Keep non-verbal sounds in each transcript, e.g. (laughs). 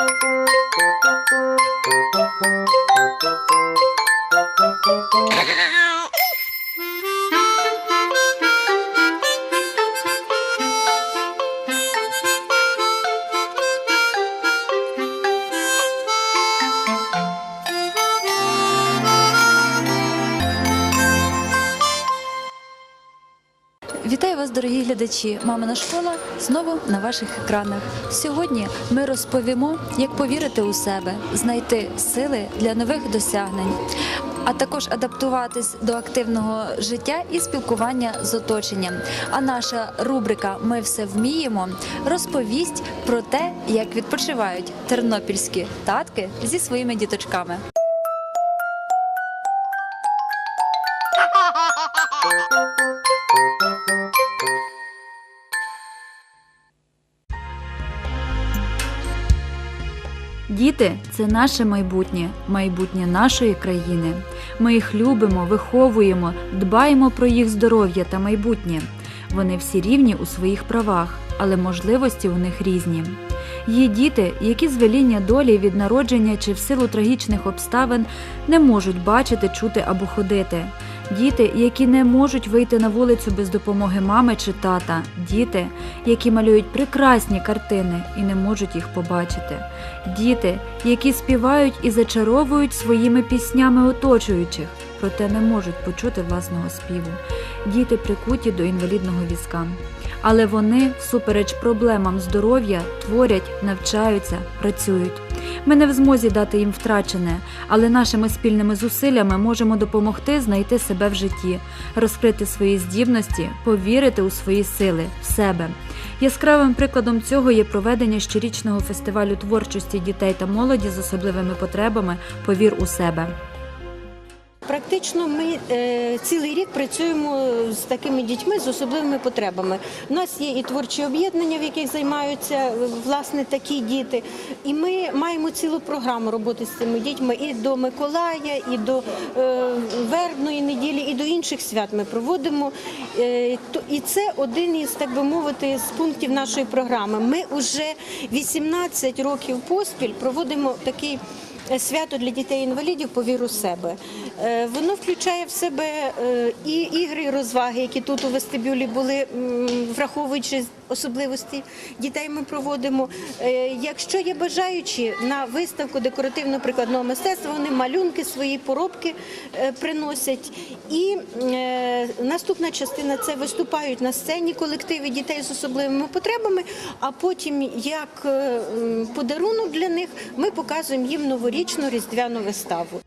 Thank you. Глядачі! Мамина школа знову на ваших екранах. Сьогодні ми розповімо, як повірити у себе, знайти сили для нових досягнень, а також адаптуватись до активного життя і спілкування з оточенням. А наша рубрика Ми все вміємо розповість про те, як відпочивають тернопільські татки зі своїми діточками. Діти це наше майбутнє, майбутнє нашої країни. Ми їх любимо, виховуємо, дбаємо про їх здоров'я та майбутнє. Вони всі рівні у своїх правах, але можливості у них різні. Є діти, які з веління долі від народження чи в силу трагічних обставин не можуть бачити, чути або ходити. Діти, які не можуть вийти на вулицю без допомоги мами чи тата, діти, які малюють прекрасні картини і не можуть їх побачити, діти, які співають і зачаровують своїми піснями оточуючих, проте не можуть почути власного співу, діти прикуті до інвалідного візка. Але вони, всупереч проблемам здоров'я, творять, навчаються, працюють. Ми не в змозі дати їм втрачене, але нашими спільними зусиллями можемо допомогти знайти себе в житті, розкрити свої здібності, повірити у свої сили, в себе. Яскравим прикладом цього є проведення щорічного фестивалю творчості дітей та молоді з особливими потребами Повір у себе. Практично ми е, цілий рік працюємо з такими дітьми з особливими потребами. У нас є і творчі об'єднання, в яких займаються е, власне такі діти. І ми маємо цілу програму роботи з цими дітьми і до Миколая, і до е, Вербної неділі, і до інших свят ми проводимо. І це один із, так би мовити, з пунктів нашої програми. Ми вже 18 років поспіль проводимо такий. Свято для дітей-інвалідів повір у себе. Е, Воно включає в себе е, і ігри, і розваги, які тут у вестибюлі були, враховуючи особливості дітей, ми проводимо. Е, Якщо є бажаючі на виставку декоративно-прикладного мистецтва, вони малюнки, свої поробки е, приносять. І е, наступна частина це виступають на сцені колективи дітей з особливими потребами. А потім, як е, подарунок для них, ми показуємо їм новорічну різдвяну виставу.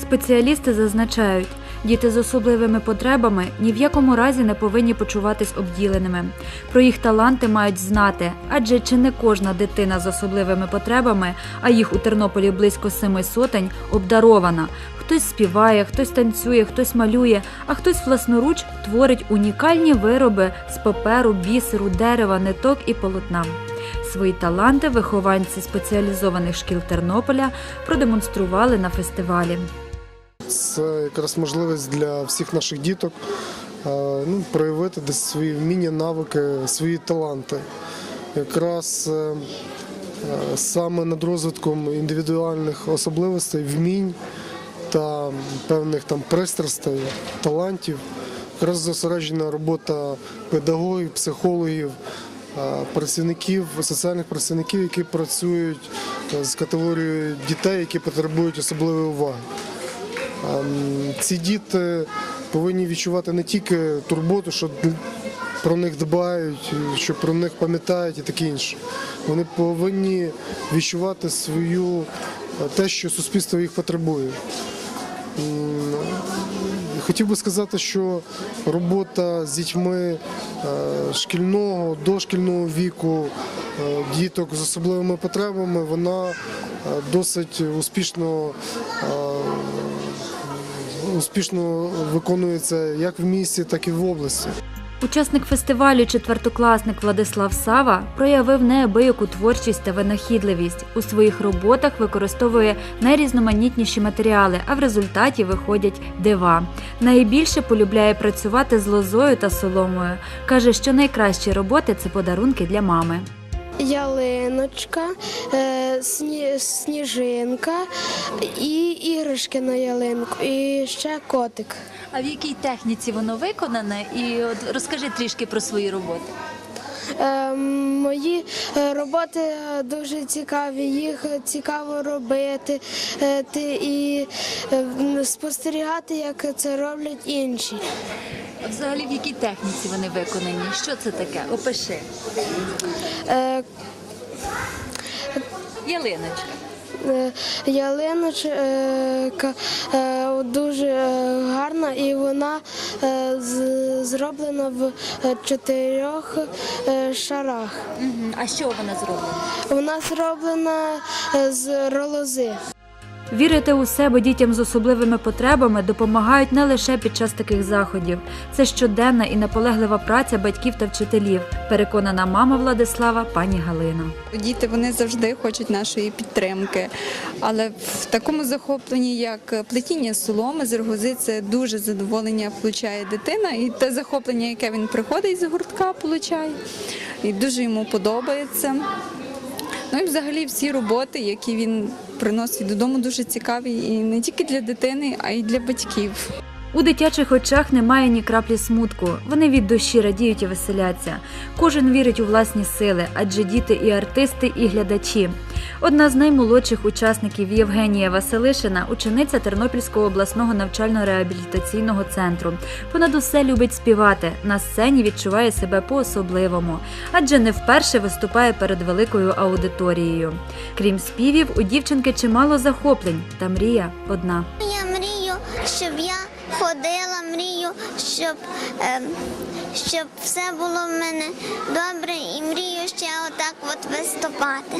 Спеціалісти зазначають, діти з особливими потребами ні в якому разі не повинні почуватись обділеними. Про їх таланти мають знати, адже чи не кожна дитина з особливими потребами, а їх у Тернополі близько семи сотень, обдарована. Хтось співає, хтось танцює, хтось малює, а хтось власноруч творить унікальні вироби з паперу, бісеру, дерева, ниток і полотна. Свої таланти вихованці спеціалізованих шкіл Тернополя продемонстрували на фестивалі. Це якраз можливість для всіх наших діток е, ну, проявити десь свої вміння, навики, свої таланти. Якраз е, е, саме над розвитком індивідуальних особливостей, вмінь та певних там пристрастей, талантів, якраз зосереджена робота педагогів, психологів, працівників, соціальних працівників, які працюють е, з категорією дітей, які потребують особливої уваги. Ем, Ці діти повинні відчувати не тільки турботу, що про них дбають, що про них пам'ятають і таке інше. Вони повинні відчувати свою е, те, що суспільство їх потребує. Хотів би сказати, що робота з дітьми е, шкільного, дошкільного віку, е, діток з особливими потребами, вона е, досить успішно успішно виконується як в місті, так і в області. Учасник фестивалю, четвертокласник Владислав Сава, проявив неабияку творчість та винахідливість. У своїх роботах використовує найрізноманітніші матеріали, а в результаті виходять дива. Найбільше полюбляє працювати з лозою та соломою. каже, що найкращі роботи це подарунки для мами. Ялиночка, е, сні- сніжинка і іграшки на ялинку, і ще котик. А в якій техніці воно виконане? І от розкажи трішки про свої роботи. Е, Мої е, роботи дуже цікаві, їх цікаво робити е, і е, спостерігати, як це роблять інші. А взагалі в якій техніці вони виконані? Що це таке? Опиши. Е, Ялиночка. Е, Ялиночка е, дуже е, гарна і вона е, з- зроблена в е, чотирьох е, шарах. А що вона зроблена? Вона зроблена е, з ролози. Вірити у себе дітям з особливими потребами допомагають не лише під час таких заходів. Це щоденна і наполеглива праця батьків та вчителів. Переконана мама Владислава, пані Галина. Діти вони завжди хочуть нашої підтримки, але в такому захопленні, як плетіння соломи з рогози, це дуже задоволення получає дитина, і те захоплення, яке він приходить з гуртка, получає, і дуже йому подобається. Ну і взагалі всі роботи, які він приносить додому, дуже цікаві і не тільки для дитини, а й для батьків. У дитячих очах немає ні краплі смутку. Вони від душі радіють і веселяться. Кожен вірить у власні сили, адже діти і артисти, і глядачі. Одна з наймолодших учасників Євгенія Василишина, учениця Тернопільського обласного навчально-реабілітаційного центру. Понад усе любить співати. На сцені відчуває себе по-особливому, адже не вперше виступає перед великою аудиторією. Крім співів, у дівчинки чимало захоплень, та мрія одна. Я мрію, щоб я ходила, мрію, щоб, ем, щоб все було в мене добре і мрію ще отак от виступати.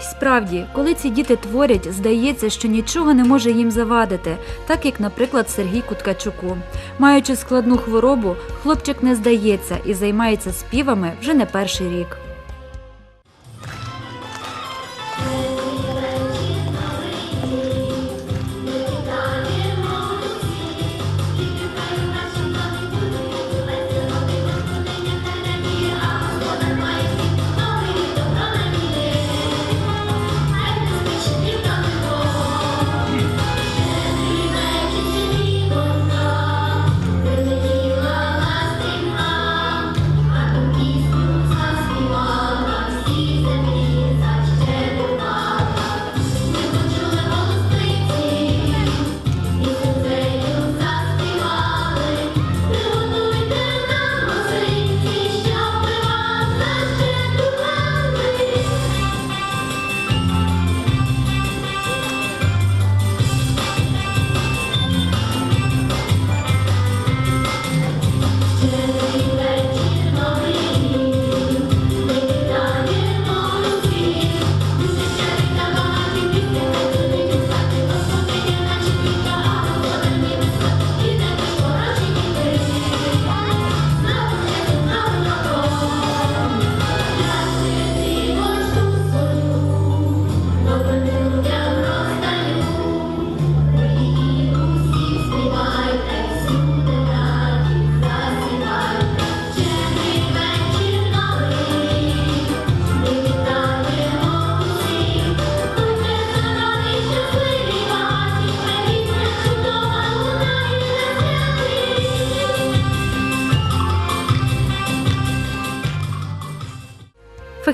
Справді, коли ці діти творять, здається, що нічого не може їм завадити, так як, наприклад, Сергій Куткачуку. Маючи складну хворобу, хлопчик не здається і займається співами вже не перший рік.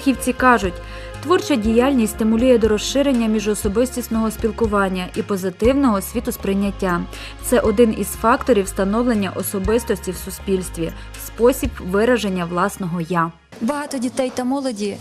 Фахівці кажуть, творча діяльність стимулює до розширення міжособистісного спілкування і позитивного світосприйняття. Це один із факторів становлення особистості в суспільстві, спосіб вираження власного я. Багато дітей та молоді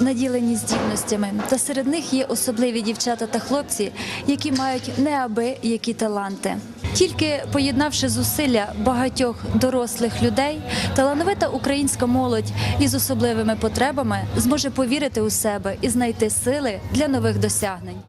наділені здібностями, та серед них є особливі дівчата та хлопці, які мають неабиякі таланти. Тільки поєднавши зусилля багатьох дорослих людей, талановита українська молодь із особливими потребами зможе повірити у себе і знайти сили для нових досягнень.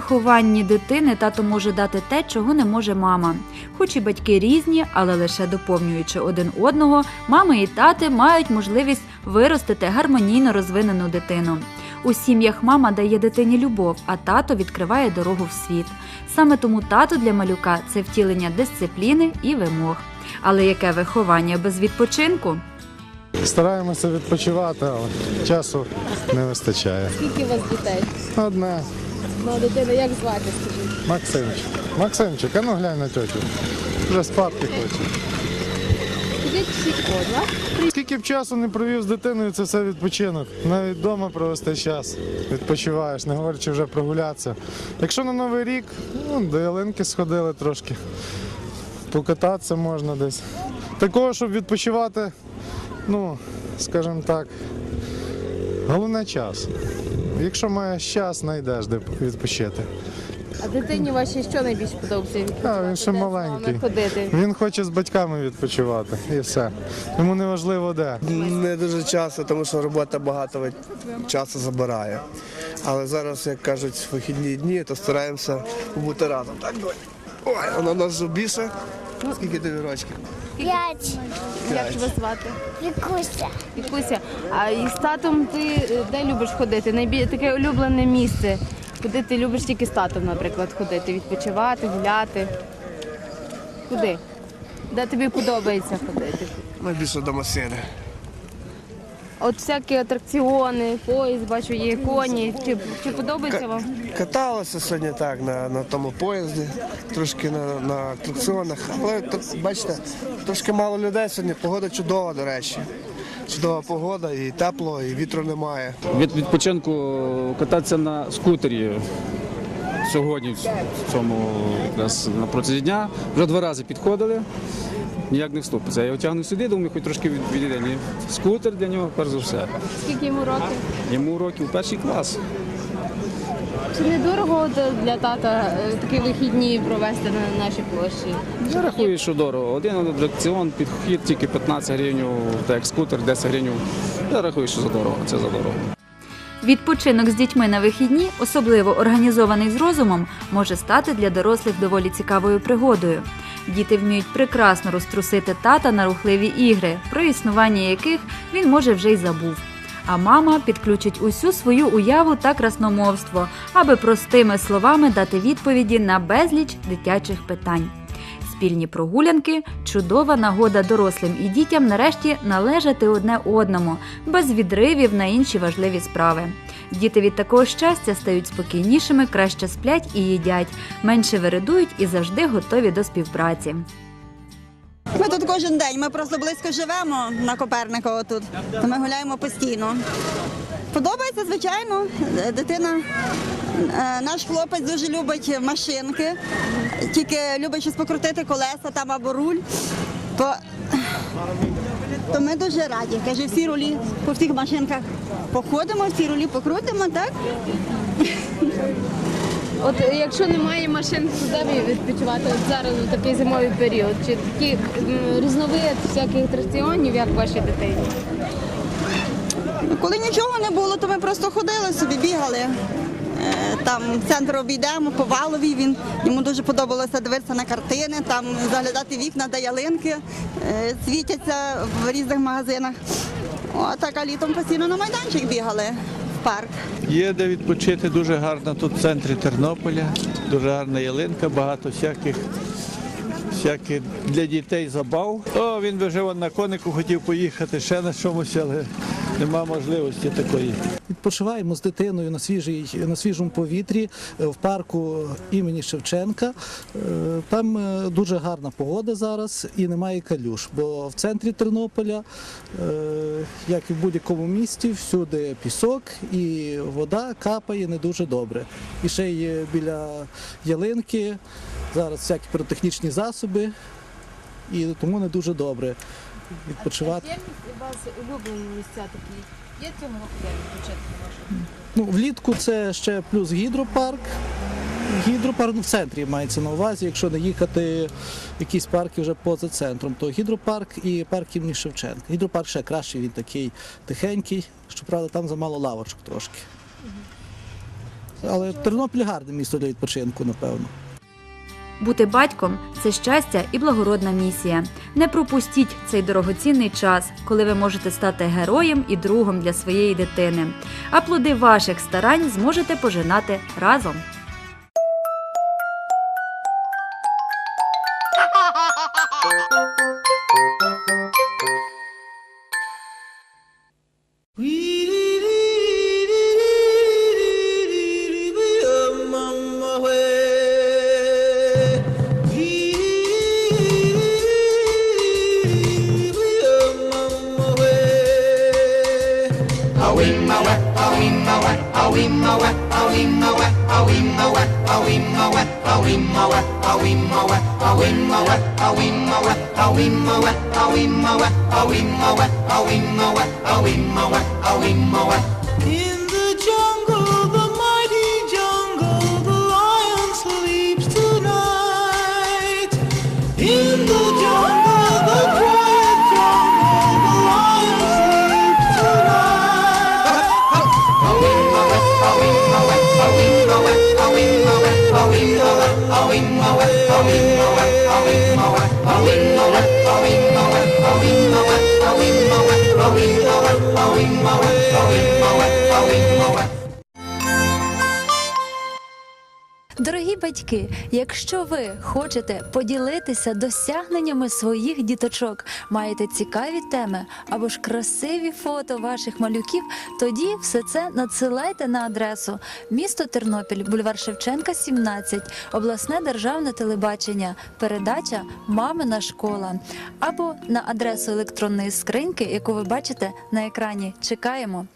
Вихованні дитини тато може дати те, чого не може мама. Хоч і батьки різні, але лише доповнюючи один одного, мами і тати мають можливість виростити гармонійно розвинену дитину. У сім'ях мама дає дитині любов, а тато відкриває дорогу в світ. Саме тому тато для малюка це втілення дисципліни і вимог. Але яке виховання без відпочинку? Стараємося відпочивати, але часу не вистачає. Скільки у вас дітей? Одне. Ну, дитина, як звати, скажіть? Максимчик. Максимчик, а ну глянь на тьотю. Вже спадки хоче. Всі. Скільки б часу не провів з дитиною, це все відпочинок. Навіть вдома провести час. Відпочиваєш, не говорячи вже прогулятися. Якщо на Новий рік, ну, до ялинки сходили трошки. Покататися можна десь. Такого, щоб відпочивати, ну, скажімо так, головне час. Якщо маєш час, знайдеш де відпочити. А дитині вашій що найбільше подобається? А, він ще Де з маленький. ходити. Він хоче з батьками відпочивати і все. Йому не важливо де. Не дуже часто, тому що робота багато часу забирає. Але зараз, як кажуть, вихідні дні, то стараємося бути разом. Так, Донь? Ой, вона нас більше. Скільки тобі рочків? П'ять. Як тебе звати? Вікуся. Вікуся, а із татом ти е, де любиш ходити? Найбільш таке улюблене місце. Куди ти любиш тільки з татом, наприклад, ходити, відпочивати, гуляти? Куди? Де тобі подобається ходити? Найбільше до машини. От всякі атракціони, поїзд, бачу, є коні. Чи, чи подобається вам? Каталася сьогодні так на, на тому поїзді, трошки на, на атракціонах. Але бачите, трошки мало людей сьогодні. Погода чудова, до речі. Чудова погода, і тепло, і вітру немає. від відпочинку кататися на скутері сьогодні в цьому якраз на протязі дня. Вже два рази підходили. Ніяк не вступиться. Я його тягну сюди, думаю, хоч трошки відійде. Скутер для нього, перш за все. Скільки йому років? Йому років перший клас. Чи не дорого для тата е, такі вихідні провести на нашій площі? Я рахую, що дорого. Один атракціон, підхід тільки 15 гривень, так як скутер 10 гривень. Я рахую, що за дорого. Це за дорого. Відпочинок з дітьми на вихідні, особливо організований з розумом, може стати для дорослих доволі цікавою пригодою. Діти вміють прекрасно розтрусити тата на рухливі ігри, про існування яких він може вже й забув. А мама підключить усю свою уяву та красномовство, аби простими словами дати відповіді на безліч дитячих питань. Спільні прогулянки чудова нагода дорослим і дітям нарешті належати одне одному, без відривів на інші важливі справи. Діти від такого щастя стають спокійнішими, краще сплять і їдять, менше вередують і завжди готові до співпраці. Ми тут кожен день. Ми просто близько живемо на Коперникова тут. То ми гуляємо постійно. Подобається, звичайно. Дитина, е, наш хлопець дуже любить машинки, тільки любить щось покрутити колеса там або руль. То, то ми дуже раді. Каже, всі рулі по всіх машинках походимо, всі рулі покрутимо, так? От якщо немає машин, ви відпочивати от зараз у такий зимовий період? Чи такі різновид всяких атракціонів, як вашій дитині? Коли нічого не було, то ми просто ходили собі, бігали. Е, Там центр обійдемо по валові. Він йому дуже подобалося дивитися на картини, там заглядати вікна, де ялинки е, світяться в різних магазинах. О, так а літом постійно на майданчик бігали парк. Є де відпочити дуже гарно тут в центрі Тернополя. Дуже гарна ялинка, багато всяких, всяких для дітей забав. О, він би вже на конику хотів поїхати ще на чомусь, але нема можливості такої. Відпочиваємо з дитиною на свіжій на свіжому повітрі е, в парку імені Шевченка. Е, Там е, дуже гарна погода зараз і немає калюш, бо в центрі Тернополя, як і в будь-якому місті, всюди пісок і вода капає не дуже добре. І ще й біля ялинки зараз всякі піротехнічні засоби, і тому не дуже добре відпочивати. Є у вас улюблені місця такі? Є цього року відпочинку вашого? Ну, влітку це ще плюс гідропарк. Гідропарк ну, в центрі мається на увазі, якщо не їхати в якісь парки вже поза центром, то гідропарк і парк імені Шевченка. Гідропарк ще кращий, він такий тихенький, щоправда, там замало лавочок трошки. Але Тернопіль гарне місто для відпочинку, напевно. Бути батьком це щастя і благородна місія. Не пропустіть цей дорогоцінний час, коли ви можете стати героєм і другом для своєї дитини. А плоди ваших старань зможете пожинати разом. (laughs) In the jungle, wing, a wing, a wing, батьки, якщо ви хочете поділитися досягненнями своїх діточок, маєте цікаві теми або ж красиві фото ваших малюків, тоді все це надсилайте на адресу місто Тернопіль, бульвар Шевченка, 17, обласне державне телебачення, передача Мамина школа або на адресу електронної скриньки, яку ви бачите на екрані. Чекаємо.